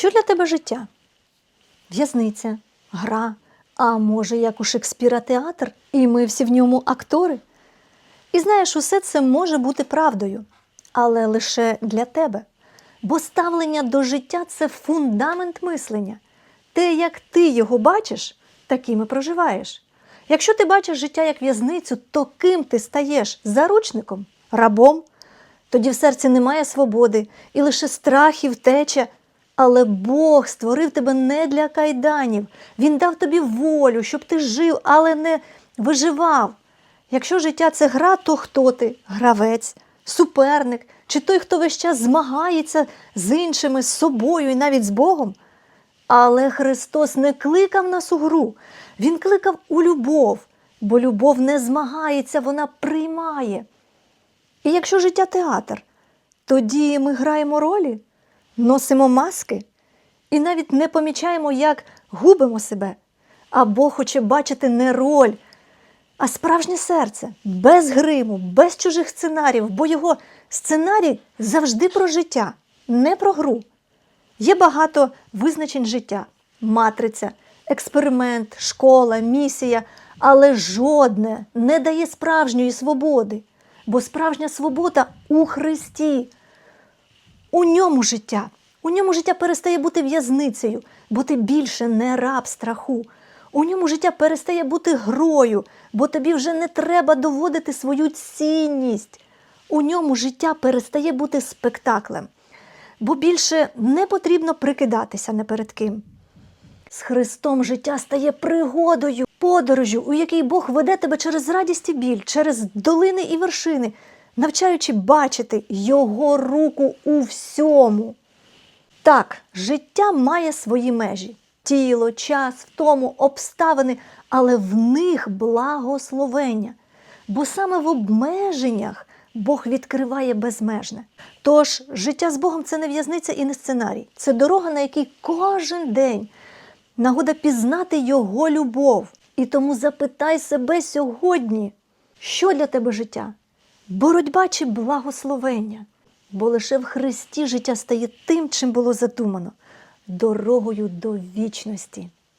Що для тебе життя? В'язниця, гра, а може, як у Шекспіра театр, і ми всі в ньому актори? І знаєш, усе це може бути правдою, але лише для тебе. Бо ставлення до життя це фундамент мислення. Те, як ти його бачиш, таким і проживаєш. Якщо ти бачиш життя як в'язницю, то ким ти стаєш? Заручником, рабом? Тоді в серці немає свободи і лише страх і втеча. Але Бог створив тебе не для кайданів. Він дав тобі волю, щоб ти жив, але не виживав. Якщо життя це гра, то хто ти? Гравець, суперник, чи той, хто весь час змагається з іншими, з собою і навіть з Богом? Але Христос не кликав нас у гру, Він кликав у любов, бо любов не змагається, вона приймає. І якщо життя театр, тоді ми граємо ролі, носимо маски і навіть не помічаємо, як губимо себе. А Бог хоче бачити не роль, а справжнє серце, без гриму, без чужих сценаріїв, бо його сценарій завжди про життя, не про гру. Є багато визначень життя: матриця, експеримент, школа, місія, але жодне не дає справжньої свободи, бо справжня свобода у Христі. У ньому життя. У ньому життя перестає бути в'язницею, бо ти більше не раб страху. У ньому життя перестає бути грою, бо тобі вже не треба доводити свою цінність. У ньому життя перестає бути спектаклем, бо більше не потрібно прикидатися не перед ким. З Христом життя стає пригодою, подорожю, у якій Бог веде тебе через радість і біль, через долини і вершини, навчаючи бачити Його руку у всьому. Так, життя має свої межі: тіло, час, втому, обставини, але в них благословення. Бо саме в обмеженнях Бог відкриває безмежне. Тож життя з Богом це не в'язниця і не сценарій. Це дорога, на якій кожен день нагода пізнати Його любов. І тому запитай себе сьогодні, що для тебе життя? Боротьба чи благословення? Бо лише в Христі життя стає тим, чим було задумано дорогою до вічності.